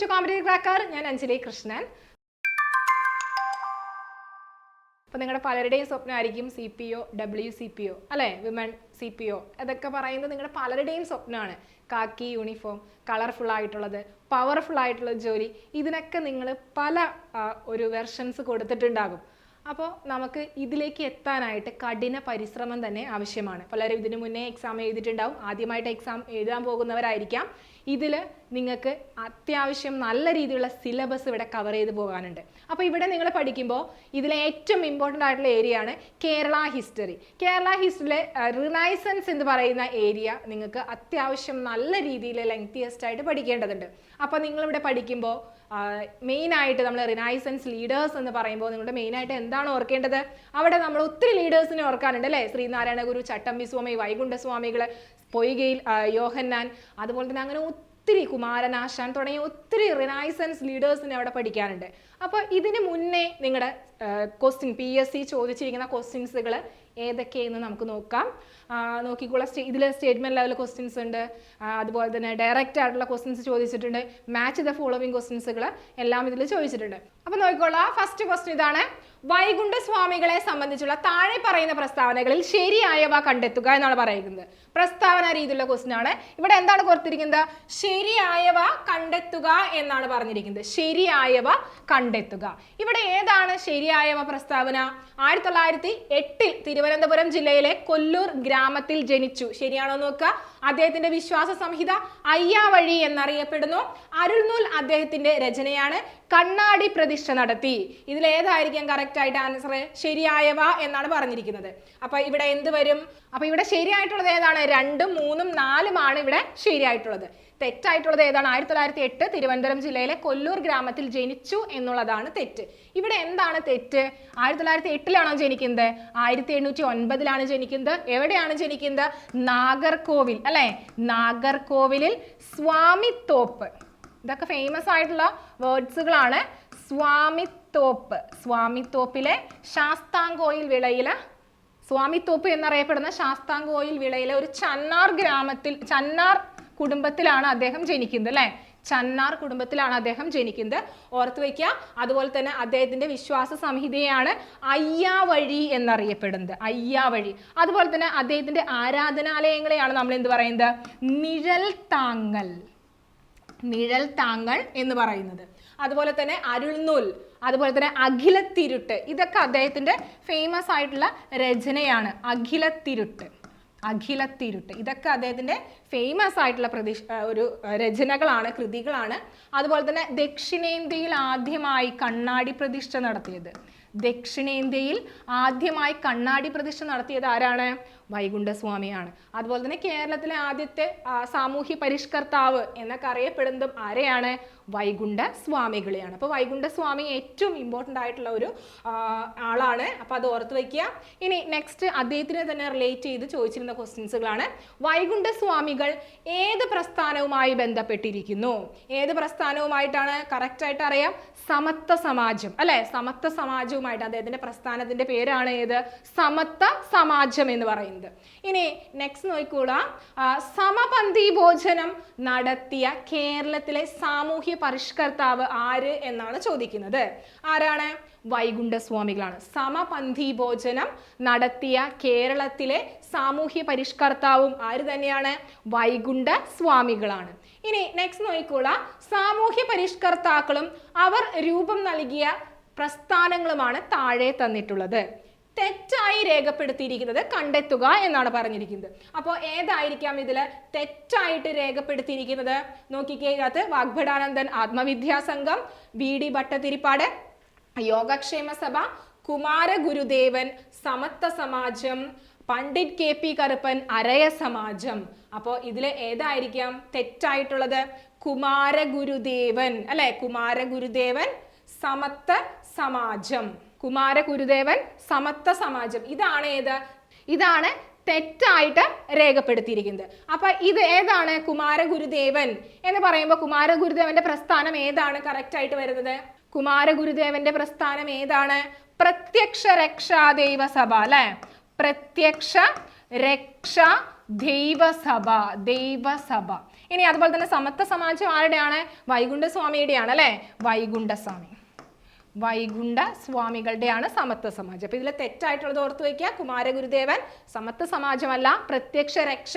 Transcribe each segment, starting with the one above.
To comedy cracker ഞാൻ അഞ്ജലി കൃഷ്ണൻ. അപ്പോൾ നിങ്ങളുടെ പലരുടെയും സ്വപ്നമായിരിക്കും C P O W C P O അല്ലേ? വിമൺ സി പി ഒ അതൊക്കെ പറയുന്നത് നിങ്ങളുടെ പലരുടെയും സ്വപ്നമാണ് കാക്കി യൂണിഫോം കളർഫുൾ ആയിട്ടുള്ളത് പവർഫുൾ ആയിട്ടുള്ള ജോലി. ഇതിനൊക്കെ നിങ്ങൾ പല ഒരു വെർഷൻസ് കൊടുത്തിട്ടുണ്ടാകും. അപ്പോൾ നമുക്ക് ഇതിലേക്ക് എത്താനായിട്ട് കഠിന പരിശ്രമം തന്നെ ആവശ്യമാണ്. പലരും ഇതിനു മുന്നേ എക്സാം എഴുതിയിട്ടുണ്ടാവും. ആദ്യമായിട്ട് എക്സാം എഴുതാൻ പോകുന്നവരായിരിക്കാം. ഇതിൽ നിങ്ങൾക്ക് അത്യാവശ്യം നല്ല രീതിയിലുള്ള സിലബസ് ഇവിടെ കവർ ചെയ്ത് പോകാനുണ്ട്. അപ്പോൾ ഇവിടെ നിങ്ങൾ പഠിക്കുമ്പോൾ ഇതിലെ ഏറ്റവും ഇമ്പോർട്ടന്റ് ആയിട്ടുള്ള ഏരിയ ആണ് കേരള ഹിസ്റ്ററി കേരള ഹിസ്റ്ററിയിലെ റിനൈസൻസ് എന്ന് പറയുന്ന ഏരിയ നിങ്ങൾക്ക് അത്യാവശ്യം നല്ല രീതിയിൽ ലെങ്തിയസ്റ്റ് ആയിട്ട് പഠിക്കേണ്ടതുണ്ട്. അപ്പോൾ നിങ്ങളിവിടെ പഠിക്കുമ്പോൾ മെയിനായിട്ട് നമ്മൾ റിനൈസൻസ് ലീഡേഴ്സ് എന്ന് പറയുമ്പോൾ നിങ്ങളുടെ മെയിൻ ആയിട്ട് എന്താണ് ഓർക്കേണ്ടത്? അവിടെ നമ്മൾ ഒത്തിരി ലീഡേഴ്സിനെ ഓർക്കാനുണ്ട് അല്ലേ? ശ്രീനാരായണ ഗുരു ചട്ടമ്പി സ്വാമി വൈകുണ്ഠസ്വാമികൾ പൊയ്കയിൽ യോഹന്നാൻ അതുപോലെ തന്നെ അങ്ങനെ ഒത്തിരി കുമാരനാശാൻ തുടങ്ങിയ ഒത്തിരി റിനൈസൻസ് ലീഡേഴ്സിനെ അവിടെ പഠിക്കാനുണ്ട് അപ്പോൾ ഇതിന് മുന്നേ നിങ്ങളുടെ ക്വസ്റ്റ്യൻ പി എസ് സി ചോദിച്ചിരിക്കുന്ന ക്വസ്റ്റ്യൻസുകൾ ഏതൊക്കെയെന്ന് നമുക്ക് നോക്കാം. നോക്കിക്കോളാം. സ്റ്റേ ഇതിൽ സ്റ്റേറ്റ്മെന്റ് ലെവൽ ക്വസ്റ്റ്യൻസ് ഉണ്ട്. അതുപോലെ തന്നെ ഡയറക്റ്റ് ആയിട്ടുള്ള ക്വസ്റ്റ്യൻസ് ചോദിച്ചിട്ടുണ്ട്. മാച്ച് ദ ഫോളോവിങ് ക്വസ്റ്റ്യൻസുകൾ എല്ലാം ഇതിൽ ചോദിച്ചിട്ടുണ്ട്. അപ്പോൾ നോക്കിക്കോളാം. ഫസ്റ്റ് ക്വസ്റ്റ്യൻ ഇതാണ്. വൈകുണ്ഠ സ്വാമികളെ സംബന്ധിച്ചുള്ള താഴെ പറയുന്ന പ്രസ്താവനകളിൽ ശരിയായവ കണ്ടെത്തുക എന്നാണ് പറയുന്നത്. പ്രസ്താവന രീതിയിലുള്ള ക്വസ്റ്റ്യൻ ആണ്. ഇവിടെ എന്താണ് കൊടുത്തിരിക്കുന്നത്? ശരിയായവ കണ്ടെത്തുക എന്നാണ് പറഞ്ഞിരിക്കുന്നത്. ശരിയായവ കണ്ടെത്തുക. ഇവിടെ ഏതാണ് ശരിയായവ പ്രസ്താവന? ആയിരത്തി തൊള്ളായിരത്തി എട്ടിൽ തിരുവനന്തപുരം ജില്ലയിലെ കൊല്ലൂർ ഗ്രാമത്തിൽ ജനിച്ചു. ശരിയാണോ നോക്കുക? അദ്ദേഹത്തിന്റെ വിശ്വാസ സംഹിത അയ്യാവഴി എന്നറിയപ്പെടുന്നു. അരുൾനൂൽ അദ്ദേഹത്തിന്റെ രചനയാണ് കണ്ണാടി പ്രതിഷ്ഠ നടത്തി. ഇതിൽ ഏതായിരിക്കും കറക്റ്റ് ആയിട്ട് ആൻസർ ശരിയായവ എന്നാണ് പറഞ്ഞിരിക്കുന്നത്. അപ്പൊ ഇവിടെ എന്ത് വരും? അപ്പൊ ഇവിടെ ശരിയായിട്ടുള്ളത് ഏതാണ്? രണ്ടും മൂന്നും നാലുമാണ് ഇവിടെ ശരിയായിട്ടുള്ളത്. തെറ്റായിട്ടുള്ളത് ഏതാണ്? ആയിരത്തി തൊള്ളായിരത്തി എട്ട് തിരുവനന്തപുരം ജില്ലയിലെ കൊല്ലൂർ ഗ്രാമത്തിൽ ജനിച്ചു എന്നുള്ളതാണ് തെറ്റ്. ഇവിടെ എന്താണ് തെറ്റ്? ആയിരത്തി തൊള്ളായിരത്തി എട്ടിലാണോ ജനിക്കുന്നത്? ആയിരത്തി എണ്ണൂറ്റി ഒൻപതിലാണ് ജനിക്കുന്നത്. എവിടെയാണ് ജനിക്കുന്നത്? നാഗർകോവിൽ അല്ലേ? നാഗർകോവിലിൽ സ്വാമിത്തോപ്പ്. ഇതൊക്കെ ഫേമസ് ആയിട്ടുള്ള വേർഡ്സുകളാണ് സ്വാമിത്തോപ്പ്. സ്വാമിത്തോപ്പിലെ ശാസ്താംകോയിൽ വിളയില സ്വാമിത്തോപ്പ് എന്നറിയപ്പെടുന്ന ശാസ്താംകോയിൽ വിളയിലെ ഒരു ചന്നാർ ഗ്രാമത്തിൽ ചന്നാർ കുടുംബത്തിലാണ് അദ്ദേഹം ജനിക്കുന്നത് അല്ലേ? ചന്നാർ കുടുംബത്തിലാണ് അദ്ദേഹം ജനിക്കുന്നത്. ഓർത്തു വയ്ക്കുക അതുപോലെ തന്നെ അദ്ദേഹത്തിന്റെ വിശ്വാസ സംഹിതയാണ് അയ്യാവഴി എന്നറിയപ്പെടുന്നത്. അയ്യാവഴി. അതുപോലെ തന്നെ അദ്ദേഹത്തിന്റെ ആരാധനാലയങ്ങളെയാണ് നമ്മൾ എന്ത് പറയുന്നത്? നിഴൽ താങ്ങൽ. നിഴൽ താങ്കൾ എന്ന് പറയുന്നത്. അതുപോലെ തന്നെ അരുൾനൂൽ അതുപോലെ തന്നെ അഖിലത്തിരുട്ട്. ഇതൊക്കെ അദ്ദേഹത്തിന്റെ ഫേമസ് ആയിട്ടുള്ള രചനയാണ് അഖിലത്തിരുട്ട്. അഖിലത്തിരുട്ട്. ഇതൊക്കെ അദ്ദേഹത്തിന്റെ ഫേമസ് ആയിട്ടുള്ള പ്രതീക്ഷ ഒരു രചനകളാണ് കൃതികളാണ്. അതുപോലെ തന്നെ ദക്ഷിണേന്ത്യയിൽ ആദ്യമായി കണ്ണാടി പ്രതിഷ്ഠ നടത്തിയത്. ദക്ഷിണേന്ത്യയിൽ ആദ്യമായി കണ്ണാടി പ്രതിഷ്ഠ നടത്തിയത് ആരാണ്? വൈകുണ്ഠസ്വാമിയാണ്. അതുപോലെ തന്നെ കേരളത്തിലെ ആദ്യത്തെ സാമൂഹ്യ പരിഷ്കർത്താവ് എന്നൊക്കെ അറിയപ്പെടുന്നതും ആരെയാണ്? വൈകുണ്ഠ സ്വാമികളെയാണ് അപ്പോൾ വൈകുണ്ഠ സ്വാമി ഏറ്റവും ഇമ്പോർട്ടന്റ് ആയിട്ടുള്ള ഒരു ആളാണ്. അപ്പോൾ അത് ഓർത്ത് വയ്ക്കുക. ഇനി നെക്സ്റ്റ് അദ്ദേഹത്തിനെ തന്നെ റിലേറ്റ് ചെയ്ത് ചോദിച്ചിരുന്ന ക്വസ്റ്റ്യൻസുകളാണ് വൈകുണ്ഠ സ്വാമികൾ ഏത് പ്രസ്ഥാനവുമായി ബന്ധപ്പെട്ടിരിക്കുന്നു? ഏത് പ്രസ്ഥാനവുമായിട്ടാണ്? കറക്റ്റായിട്ട് അറിയാം. സമത്വ സമാജം. അല്ലെ? സമത്വ സമാജവുമായിട്ട് അദ്ദേഹത്തിന്റെ പ്രസ്ഥാനത്തിന്റെ പേരാണ് ഏത്? സമത്വ സമാജം എന്ന് പറയുന്നത്. ഇനി നെക്സ്റ്റ് നോക്കിക്കോളാം സമപന്തി ഭോജനം നടത്തിയ കേരളത്തിലെ സാമൂഹ്യ പരിഷ്കർത്താവ് ആര് എന്നാണ് ചോദിക്കുന്നത്. ആരാണ്? വൈകുണ്ഠസ്വാമികളാണ്. സമപന്തി ഭോജനം നടത്തിയ കേരളത്തിലെ സാമൂഹ്യ പരിഷ്കർത്താവും ആര് തന്നെയാണ്? വൈകുണ്ഠ സ്വാമികളാണ് ഇനി നെക്സ്റ്റ് നോക്കിക്കോളാം സാമൂഹ്യ പരിഷ്കർത്താക്കളും അവർ രൂപം നൽകിയ പ്രസ്ഥാനങ്ങളുമാണ് താഴെ തന്നിട്ടുള്ളത്. തെറ്റായി രേഖപ്പെടുത്തിയിരിക്കുന്നത് കണ്ടെത്തുക എന്നാണ് പറഞ്ഞിരിക്കുന്നത്. അപ്പോൾ ഏതായിരിക്കാം ഇതിൽ തെറ്റായിട്ട് രേഖപ്പെടുത്തിയിരിക്കുന്നത്? നോക്കിക്കേ ഇതിനകത്ത് വാഗ്ഭടാനന്ദൻ ആത്മവിദ്യാ സംഘം V D Bhattathiripad Yogakshema Sabha Kumaragurudevan Samathwa Samajam Pandit K P Karuppan Araya Samajam. അപ്പോൾ ഇതിൽ ഏതായിരിക്കാം തെറ്റായിട്ടുള്ളത്? കുമാരഗുരുദേവൻ അല്ലെ? കുമാരഗുരുദേവൻ സമത്വ സമാജം. കുമാരഗുരുദേവൻ സമത്വ സമാജം. ഇതാണ് ഏത്? ഇതാണ് തെറ്റായിട്ട് രേഖപ്പെടുത്തിയിരിക്കുന്നത്. അപ്പൊ ഇത് ഏതാണ് കുമാരഗുരുദേവൻ എന്ന് പറയുമ്പോൾ കുമാരഗുരുദേവന്റെ പ്രസ്ഥാനം ഏതാണ്? കറക്റ്റ് ആയിട്ട് വരുന്നത്? കുമാരഗുരുദേവന്റെ പ്രസ്ഥാനം ഏതാണ്? പ്രത്യക്ഷ രക്ഷാ ദൈവസഭ അല്ലെ? പ്രത്യക്ഷ രക്ഷ ദൈവസഭ ദൈവസഭ. ഇനി അതുപോലെ തന്നെ സമത്വ സമാജം ആരുടെയാണ്? വൈകുണ്ഠസ്വാമിയുടെയാണ് അല്ലെ? വൈകുണ്ഠസ്വാമി. വൈകുണ്ഠ സ്വാമികളുടെയാണ് സമത്വ സമാജം. അപ്പൊ ഇതിലെ തെറ്റായിട്ടുള്ളത് ഓർത്തു വയ്ക്കുക കുമാരഗുരുദേവൻ സമത്വ സമാജമല്ല പ്രത്യക്ഷ രക്ഷ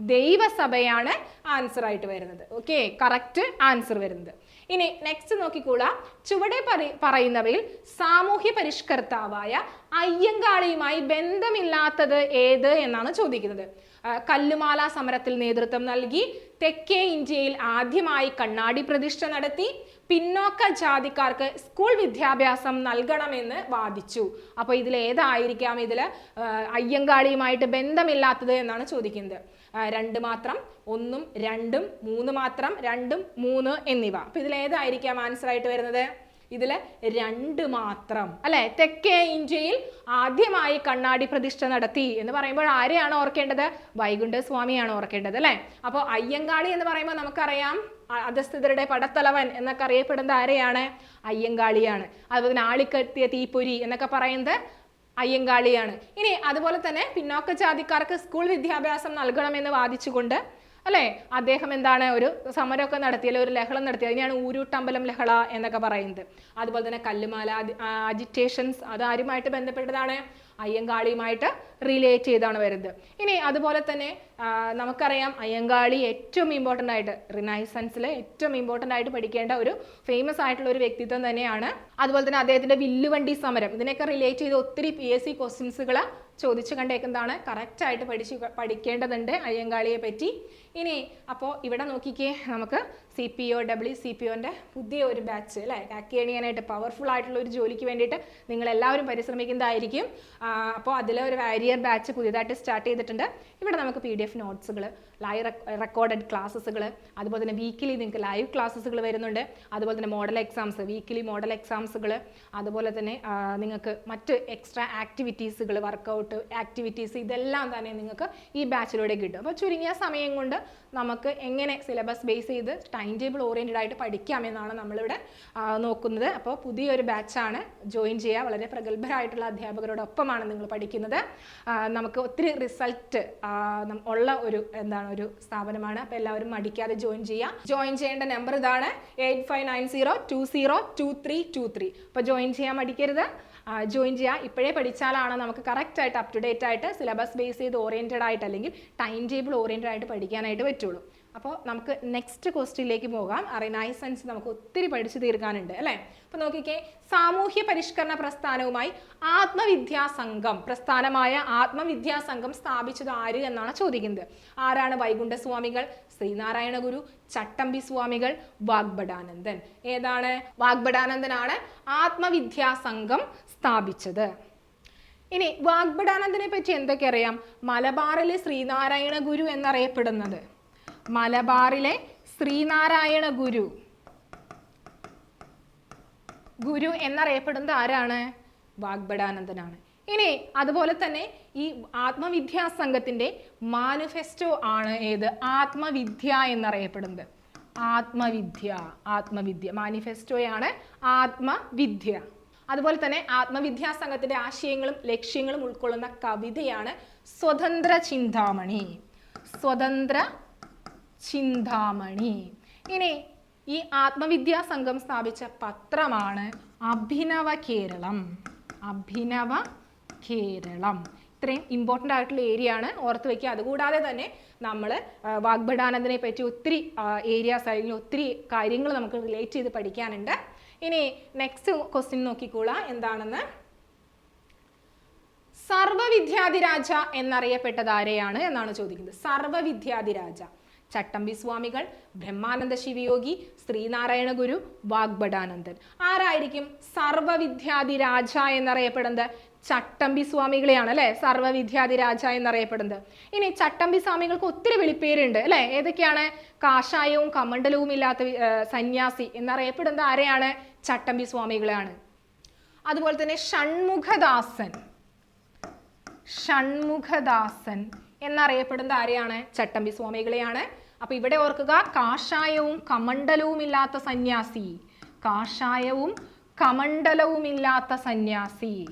ദൈവസഭയാണ് ആൻസർ ആയിട്ട് വരുന്നത്. ഓക്കെ കറക്റ്റ് ആൻസർ വരുന്നത്. ഇനി നെക്സ്റ്റ് നോക്കിക്കൂടാ ചുവടെ പറി- പറയുന്നവയിൽ സാമൂഹ്യ പരിഷ്കർത്താവായ അയ്യങ്കാളിയുമായി ബന്ധമില്ലാത്തത് ഏത് എന്നാണ് ചോദിക്കുന്നത്. കല്ലുമാല സമരത്തിൽ നേതൃത്വം നൽകി തെക്കേ ഇന്ത്യയിൽ ആദ്യമായി കണ്ണാടി പ്രതിഷ്ഠ നടത്തി പിന്നോക്ക ജാതിക്കാർക്ക് സ്കൂൾ വിദ്യാഭ്യാസം നൽകണമെന്ന് വാദിച്ചു. അപ്പോൾ ഇതിൽ ഏതായിരിക്കാം ഇതിൽ അയ്യങ്കാളിയുമായിട്ട് ബന്ധമില്ലാത്തത് എന്നാണ് ചോദിക്കുന്നത്. രണ്ട് മാത്രം ഒന്നും രണ്ടും മൂന്ന് മാത്രം രണ്ടും മൂന്ന് എന്നിവ. അപ്പൊ ഇതിൽ ഏതായിരിക്കാം ആൻസർ ആയിട്ട് വരുന്നത്? ഇതിൽ രണ്ട് മാത്രം. അല്ലെ? തെക്കേ ഇന്ത്യയിൽ ആദ്യമായി കണ്ണാടി പ്രതിഷ്ഠ നടത്തി എന്ന് പറയുമ്പോൾ ആരെയാണ് ഓർക്കേണ്ടത്? വൈകുണ്ഠ സ്വാമിയാണ് ഓർക്കേണ്ടത് അല്ലെ? അപ്പോൾ അയ്യങ്കാളി എന്ന് പറയുമ്പോൾ നമുക്കറിയാം അധസ്ഥിതരുടെ പടത്തലവൻ എന്നൊക്കെ അറിയപ്പെടുന്നത് ആരെയാണ്? അയ്യങ്കാളിയാണ്. അതുപോലെ തന്നെ ആളിക്കത്തിയ തീപ്പൊരി എന്നൊക്കെ പറയുന്നത് അയ്യങ്കാളിയാണ്. ഇനി അതുപോലെ തന്നെ പിന്നോക്ക ജാതിക്കാർക്ക് സ്കൂൾ വിദ്യാഭ്യാസം നൽകണമെന്ന് വാദിച്ചുകൊണ്ട് അല്ലേ? അദ്ദേഹം എന്താണ് ഒരു സമരമൊക്കെ നടത്തി അല്ലെങ്കിൽ ഒരു ലഹളം നടത്തി. അതിനെയാണ് ഊരൂട്ടമ്പലം ലഹള എന്നൊക്കെ പറയുന്നത്. അതുപോലെ തന്നെ കല്ലുമാല അജിറ്റേഷൻസ് അത് ആരുമായിട്ട് ബന്ധപ്പെട്ടതാണ്? അയ്യങ്കാളിയുമായിട്ട് റിലേറ്റ് ചെയ്താണ് വരുന്നത്. ഇനി അതുപോലെ തന്നെ നമുക്കറിയാം അയ്യങ്കാളി ഏറ്റവും ഇമ്പോർട്ടന്റ് ആയിട്ട് റിനൈസൻസിൽ ഏറ്റവും ഇമ്പോർട്ടന്റ് ആയിട്ട് പഠിക്കേണ്ട ഒരു ഫേമസ് ആയിട്ടുള്ള ഒരു വ്യക്തിത്വം തന്നെയാണ്. അതുപോലെ തന്നെ അദ്ദേഹത്തിന്റെ വില്ലുവണ്ടി സമരം. ഇതിനൊക്കെ റിലേറ്റ് ചെയ്ത് ഒത്തിരി പി എസ് സി ക്വസ്റ്റ്യൻസുകൾ ചോദിച്ചു കണ്ടേക്കുന്നതാണ്. കറക്റ്റായിട്ട് പഠിച്ച് പഠിക്കേണ്ടതുണ്ട് അയ്യങ്കാളിയെ പറ്റി. ഇനി അപ്പോൾ ഇവിടെ നോക്കിക്കേ നമുക്ക് C P O W C P ഒന്റെ പുതിയ ഒരു ബാച്ച് അല്ലേ കാക്കേണിയാനായിട്ട് പവർഫുൾ ആയിട്ടുള്ള ഒരു ജോലിക്ക് വേണ്ടിയിട്ട് നിങ്ങളെല്ലാവരും പരിശ്രമിക്കുന്നതായിരിക്കും. അപ്പോൾ അതിലെ ഒരു വാരിയർ ബാച്ച് പുതിയതായിട്ട് സ്റ്റാർട്ട് ചെയ്തിട്ടുണ്ട്. ഇവിടെ നമുക്ക് പി ഡി എഫ് നോട്ട്സുകൾ ലൈവ് റെക്കോർഡഡ് ക്ലാസ്സുകൾ അതുപോലെ തന്നെ വീക്കിലി നിങ്ങൾക്ക് ലൈവ് ക്ലാസ്സുകൾ വരുന്നുണ്ട്. അതുപോലെ തന്നെ മോഡൽ എക്സാംസ് വീക്കിലി മോഡൽ എക്സാംസുകൾ അതുപോലെ തന്നെ നിങ്ങൾക്ക് മറ്റ് എക്സ്ട്രാ ആക്ടിവിറ്റീസുകൾ വർക്കൗട്ട് ആക്ടിവിറ്റീസ് ഇതെല്ലാം തന്നെ നിങ്ങൾക്ക് ഈ ബാച്ചിലൂടെ കിട്ടും. അപ്പോൾ ചുരുങ്ങിയ സമയം കൊണ്ട് നമുക്ക് എങ്ങനെ സിലബസ് ബേസ് ചെയ്ത് ടൈം ടേബിൾ ഓറിയന്റഡ് ആയിട്ട് പഠിക്കാമെന്നാണ് നമ്മളിവിടെ നോക്കുന്നത്. അപ്പോൾ പുതിയൊരു ബാച്ചാണ് ജോയിൻ ചെയ്യുക വളരെ പ്രഗത്ഭരായിട്ടുള്ള അധ്യാപകരോടൊപ്പമാണ് നിങ്ങൾ പഠിക്കുന്നത്. നമുക്ക് ഒത്തിരി റിസൾട്ട് ഉള്ള ഒരു എന്താണ് ഒരു സ്ഥാപനമാണ്. അപ്പോൾ എല്ലാവരും മടിക്കാതെ ജോയിൻ ചെയ്യുക ജോയിൻ ചെയ്യേണ്ട നമ്പർ ഇതാണ് eight five nine zero two zero two three two three അപ്പോൾ ജോയിൻ ചെയ്യാൻ മടിക്കരുത്. ജോയിൻ ചെയ്യുക ഇപ്പോഴേ പഠിച്ചാലാണ് നമുക്ക് കറക്റ്റ് ആയിട്ട് അപ് ടു ഡേറ്റ് ആയിട്ട് സിലബസ് ബേസ് ചെയ്ത് ഓറിയന്റഡ് ആയിട്ട് അല്ലെങ്കിൽ ടൈം ടേബിൾ ഓറിയന്റഡ് ആയിട്ട് പഠിക്കാനായിട്ട് പറ്റുള്ളൂ. അപ്പോൾ നമുക്ക് നെക്സ്റ്റ് ക്വസ്റ്റിലേക്ക് പോകാം. റിനൈസൻസ് നമുക്ക് ഒത്തിരി പഠിച്ചു തീർക്കാനുണ്ട് അല്ലേ? അപ്പോൾ നോക്കിക്കേ സാമൂഹ്യ പരിഷ്കരണ പ്രസ്ഥാനവുമായി ആത്മവിദ്യാ സംഘം പ്രസ്ഥാനമായ ആത്മവിദ്യാ സംഘം സ്ഥാപിച്ചത് ആര് എന്നാണ് ചോദിക്കുന്നത്. ആരാണ് വൈകുണ്ഠസ്വാമികൾ? ശ്രീനാരായണ ഗുരു ചട്ടമ്പി സ്വാമികൾ വാഗ്ബടാനന്ദൻ ഏതാണ്? വാഗ്ബടാനന്ദനാണ് ആത്മവിദ്യാ സംഘം സ്ഥാപിച്ചത്. ഇനി വാഗ്ബടാനന്ദനെ പറ്റി എന്തൊക്കെ അറിയാം? മലബാറിലെ ശ്രീനാരായണ ഗുരു എന്നറിയപ്പെടുന്നത്. മലബാറിലെ ശ്രീനാരായണ ഗുരു. ഗുരു എന്നറിയപ്പെടുന്നത് ആരാണ്? വാഗ്ബടാനന്ദനാണ് ഇനി അതുപോലെ തന്നെ ഈ ആത്മവിദ്യാ സംഘത്തിന്റെ മാനിഫെസ്റ്റോ ആണ് ഏത്? ആത്മവിദ്യ എന്നറിയപ്പെടുന്നത്. ആത്മവിദ്യ ആത്മവിദ്യ. മാനിഫെസ്റ്റോയാണ് ആത്മവിദ്യ. അതുപോലെ തന്നെ ആത്മവിദ്യാ സംഘത്തിന്റെ ആശയങ്ങളും ലക്ഷ്യങ്ങളും ഉൾക്കൊള്ളുന്ന കവിതയാണ് സ്വതന്ത്ര ചിന്താമണി. സ്വതന്ത്ര ചിന്താമണി. ഇനി ഈ ആത്മവിദ്യാ സംഘം സ്ഥാപിച്ച പത്രമാണ് അഭിനവ കേരളം. അഭിനവ കേരളം. ഇത്രയും ഇമ്പോർട്ടന്റ് ആയിട്ടുള്ള ഏരിയ ആണ്. ഓർത്ത് വയ്ക്കുക അതുകൂടാതെ തന്നെ നമ്മൾ വാഗ്ഭടാനന്ദനെ പറ്റി ഒത്തിരി ഏരിയാസ് അല്ലെങ്കിൽ ഒത്തിരി കാര്യങ്ങൾ നമുക്ക് റിലേറ്റ് ചെയ്ത് പഠിക്കാനുണ്ട്. ഇനി നെക്സ്റ്റ് ക്വസ്റ്റ്യൻ നോക്കിക്കോളാം. എന്താണെന്ന്? സർവവിദ്യാധിരാജ എന്നറിയപ്പെട്ടത് ആരെയാണ് എന്നാണ് ചോദിക്കുന്നത്. സർവവിദ്യാധിരാജ. ചട്ടമ്പി സ്വാമികൾ ബ്രഹ്മാനന്ദ ശിവയോഗി ശ്രീനാരായണ ഗുരു വാഗ്ഭടാനന്ദൻ. ആരായിരിക്കും സർവവിദ്യാധിരാജ എന്നറിയപ്പെടുന്നത്? ചട്ടമ്പി സ്വാമികളെയാണ് അല്ലെ? സർവവിദ്യാധിരാജ എന്നറിയപ്പെടുന്നത്. ഇനി ചട്ടമ്പി സ്വാമികൾക്ക് ഒത്തിരി വിളിപ്പേരുണ്ട് അല്ലേ? ഏതൊക്കെയാണ്? കാഷായവും കമണ്ഡലവും ഇല്ലാത്ത സന്യാസി എന്നറിയപ്പെടുന്നത് ആരെയാണ്? ചട്ടമ്പി സ്വാമികളെയാണ്. അതുപോലെ തന്നെ ഷൺമുഖദാസൻ. ഷൺമുഖദാസൻ എന്നറിയപ്പെടുന്ന ആരെയാണ്? ചട്ടമ്പി സ്വാമികളെയാണ്. അപ്പൊ ഇവിടെ ഓർക്കുക കാഷായവും കമണ്ഡലവും ഇല്ലാത്ത സന്യാസി. കാഷായവും കമണ്ഡലവും ഇല്ലാത്ത സന്യാസി.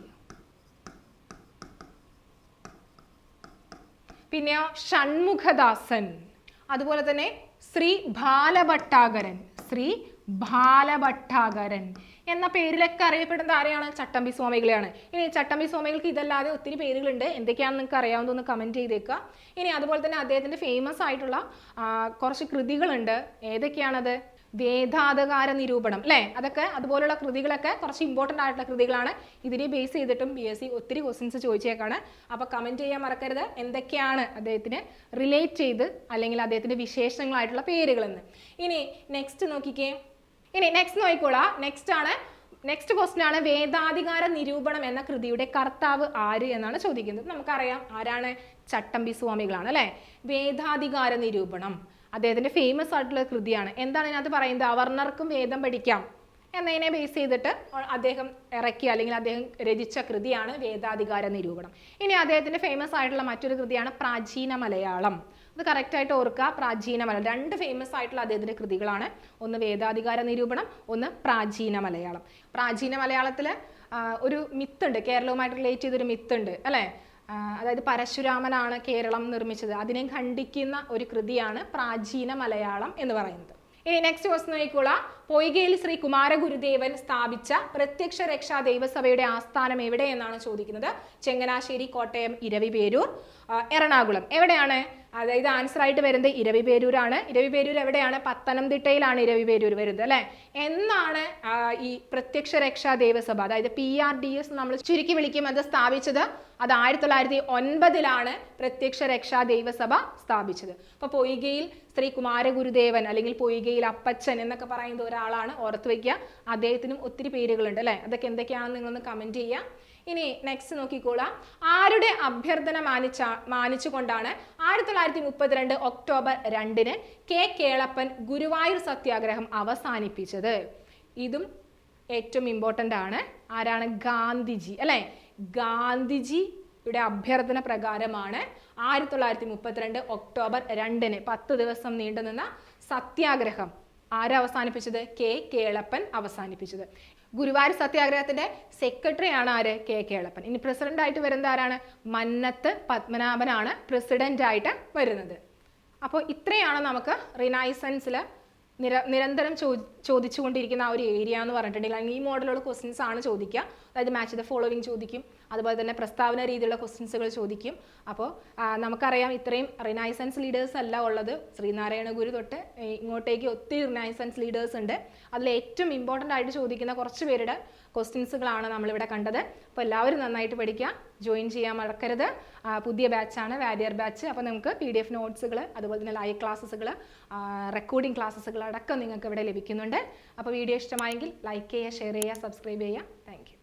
പിന്നെ ഷൺമുഖദാസൻ. അതുപോലെ തന്നെ ശ്രീ ബാലഭട്ടാകരൻ. ശ്രീ ബാലഭട്ടാകരൻ. എന്ന പേരിലൊക്കെ അറിയപ്പെടുന്ന ആരെയാണ്? ചട്ടമ്പി സ്വാമികളെയാണ്. ഇനി ചട്ടമ്പി സ്വാമികൾക്ക് ഇതല്ലാതെ ഒത്തിരി പേരുകളുണ്ട്. എന്തൊക്കെയാണെന്ന് നിങ്ങൾക്ക് അറിയാവുന്നതെന്ന് കമന്റ് ചെയ്തേക്കുക. ഇനി അതുപോലെ തന്നെ അദ്ദേഹത്തിന്റെ ഫേമസ് ആയിട്ടുള്ള കുറച്ച് കൃതികളുണ്ട്. ഏതൊക്കെയാണത്? വേദാധകാര നിരൂപണം അല്ലേ? അതൊക്കെ അതുപോലുള്ള കൃതികളൊക്കെ കുറച്ച് ഇമ്പോർട്ടന്റ് ആയിട്ടുള്ള കൃതികളാണ്. ഇതിനെ ബേസ് ചെയ്തിട്ടും ബി എസ് സി ഒത്തിരി ക്വസ്റ്റ്യൻസ് ചോദിച്ചേക്കാണ്. അപ്പോൾ കമന്റ് ചെയ്യാൻ മറക്കരുത്. എന്തൊക്കെയാണ് അദ്ദേഹത്തിന് റിലേറ്റ് ചെയ്ത് അല്ലെങ്കിൽ അദ്ദേഹത്തിന്റെ വിശേഷങ്ങളായിട്ടുള്ള പേരുകളെന്ന്. ഇനി നെക്സ്റ്റ് നോക്കിക്കേ. ഇനി നെക്സ്റ്റ് നോക്കിക്കോളാം. നെക്സ്റ്റ് ആണ് നെക്സ്റ്റ് ക്വസ്റ്റ്യൻ ആണ് വേദാധികാര നിരൂപണം എന്ന കൃതിയുടെ കർത്താവ് ആര് എന്നാണ് ചോദിക്കുന്നത്. നമുക്കറിയാം ആരാണ്? ചട്ടമ്പി സ്വാമികളാണ് അല്ലേ? വേദാധികാര നിരൂപണം. അദ്ദേഹത്തിന്റെ ഫേമസ് ആയിട്ടുള്ള കൃതിയാണ്. എന്താണ് ഇതിനകത്ത് പറയുന്നത്? അവർണർക്കും വേദം പഠിക്കാം എന്നതിനെ ബേസ് ചെയ്തിട്ട് അദ്ദേഹം ഇറക്കിയ അല്ലെങ്കിൽ അദ്ദേഹം രചിച്ച കൃതിയാണ് വേദാധികാര നിരൂപണം. ഇനി അദ്ദേഹത്തിന്റെ ഫേമസ് ആയിട്ടുള്ള മറ്റൊരു കൃതിയാണ് പ്രാചീന മലയാളം. അത് കറക്റ്റ് ആയിട്ട് ഓർക്കുക. പ്രാചീന മലയാളം രണ്ട് ഫേമസ് ആയിട്ടുള്ള അദ്ദേഹത്തിന്റെ കൃതികളാണ്. ഒന്ന് വേദാധികാര നിരൂപണം ഒന്ന് പ്രാചീന മലയാളം. പ്രാചീന മലയാളത്തിൽ ഒരു മിത്തുണ്ട്. കേരളവുമായിട്ട് റിലേറ്റ് ചെയ്തൊരു മിത്തുണ്ട് അല്ലേ? അതായത് പരശുരാമനാണ് കേരളം നിർമ്മിച്ചത്. അതിനെ ഖണ്ഡിക്കുന്ന ഒരു കൃതിയാണ് പ്രാചീന മലയാളം എന്ന് പറയുന്നത്. ഇനി നെക്സ്റ്റ് ക്വസ്റ്റ് നോക്കിക്കോളാം. പൊയ്കയിൽ ശ്രീ കുമാരഗുരുദേവൻ സ്ഥാപിച്ച പ്രത്യക്ഷ രക്ഷാ ദൈവസഭയുടെ ആസ്ഥാനം എവിടെയെന്നാണ് ചോദിക്കുന്നത്. ചെങ്ങനാശ്ശേരി കോട്ടയം ഇരവിപേരൂർ എറണാകുളം. എവിടെയാണ്? അതായത് ആൻസർ ആയിട്ട് വരുന്നത് ഇരവിപേരൂരാണ്. ഇരവിപേരൂർ എവിടെയാണ്? പത്തനംതിട്ടയിലാണ് ഇരവിപേരൂർ വരുന്നത് അല്ലേ? എന്നാണ് ഈ പ്രത്യക്ഷ രക്ഷാ ദേവസഭ അതായത് പി ആർ ഡി എസ് നമ്മൾ ചുരുക്കി വിളിക്കും അത് സ്ഥാപിച്ചത്? അത് ആയിരത്തി തൊള്ളായിരത്തി ഒൻപതിലാണ് പ്രത്യക്ഷ രക്ഷാ ദൈവസഭ സ്ഥാപിച്ചത്. അപ്പൊ പൊയ്കയിൽ ശ്രീ കുമാരഗുരുദേവൻ അല്ലെങ്കിൽ പൊയ്കയിൽ അപ്പച്ചൻ എന്നൊക്കെ പറയുന്ന ഒരാളാണ് ഓർത്ത് വയ്ക്കുക അദ്ദേഹത്തിനും ഒത്തിരി പേരുകളുണ്ട് അല്ലേ? അതൊക്കെ എന്തൊക്കെയാണെന്ന് നിങ്ങളൊന്ന് കമന്റ് ചെയ്യാം ഇനി നെക്സ്റ്റ് നോക്കിക്കോളാം. ആരുടെ അഭ്യർത്ഥന മാനിച്ച മാനിച്ചുകൊണ്ടാണ് ആയിരത്തി തൊള്ളായിരത്തി മുപ്പത്തിരണ്ട് ഒക്ടോബർ രണ്ടിന് കെ കേളപ്പൻ ഗുരുവായൂർ സത്യാഗ്രഹം അവസാനിപ്പിച്ചത്? ഇതും ഏറ്റവും ഇമ്പോർട്ടന്റ് ആണ്. ആരാണ്? ഗാന്ധിജി. അല്ലേ? ഗാന്ധിജി യുടെ അഭ്യർത്ഥന പ്രകാരമാണ് ആയിരത്തി തൊള്ളായിരത്തി മുപ്പത്തിരണ്ട് ഒക്ടോബർ രണ്ടിന് പത്ത് ദിവസം നീണ്ടുനിന്ന സത്യാഗ്രഹം. ആരാ അവസാനിപ്പിച്ചത്? കെ കേളപ്പൻ അവസാനിപ്പിച്ചത്. ഗുരുവായൂർ സത്യാഗ്രഹത്തിന്റെ സെക്രട്ടറി ആണ് ആര്? കെ കേളപ്പൻ. ഇനി പ്രസിഡന്റ് ആയിട്ട് വരുന്നത് ആരാണ്? മന്നത്ത് പത്മനാഭനാണ് പ്രസിഡന്റ് ആയിട്ട് വരുന്നത്. അപ്പോൾ ഇത്രയാണ് നമുക്ക് റിനൈസൻസിൽ നിര നിരന്തരം ചോ ചോദിച്ചുകൊണ്ടിരിക്കുന്ന ആ ഒരു ഏരിയ എന്ന് പറഞ്ഞിട്ടുണ്ടെങ്കിൽ അല്ലെങ്കിൽ ഈ മോഡലുള്ള ക്വസ്റ്റ്യൻസ് ആണ് ചോദിക്കുക. അതായത് മാച്ച് ദ ഫോളോവിങ് ചോദിക്കും. അതുപോലെ തന്നെ പ്രസ്താവന രീതിയിലുള്ള ക്വസ്റ്റ്യൻസുകൾ ചോദിക്കും. അപ്പോൾ നമുക്കറിയാം ഇത്രയും റിനൈസൻസ് ലീഡേഴ്സ് അല്ല ഉള്ളത്. ശ്രീനാരായണ ഗുരു തൊട്ട് ഇങ്ങോട്ടേക്ക് ഒത്തിരി റിനൈസൻസ് ലീഡേഴ്സ് ഉണ്ട്. അതിൽ ഏറ്റവും ഇമ്പോർട്ടന്റ് ആയിട്ട് ചോദിക്കുന്ന കുറച്ച് പേരുടെ ക്വസ്റ്റ്യൻസുകളാണ് നമ്മളിവിടെ കണ്ടത്. അപ്പോൾ എല്ലാവരും നന്നായിട്ട് പഠിക്കുക. ജോയിൻ ചെയ്യാൻ മറക്കരുത്. പുതിയ ബാച്ചാണ് വാരിയർ ബാച്ച് അപ്പോൾ നമുക്ക് പി ഡി എഫ് നോട്ട്സുകൾ അതുപോലെ തന്നെ ലൈവ് ക്ലാസ്സുകൾ റെക്കോർഡിംഗ് ക്ലാസ്സുകൾ അടക്കം നിങ്ങൾക്ക് ഇവിടെ ലഭിക്കുന്നുണ്ട്. അപ്പോൾ വീഡിയോ ഇഷ്ടമായെങ്കിൽ ലൈക്ക് ചെയ്യുക ഷെയർ ചെയ്യുക സബ്സ്ക്രൈബ് ചെയ്യുക.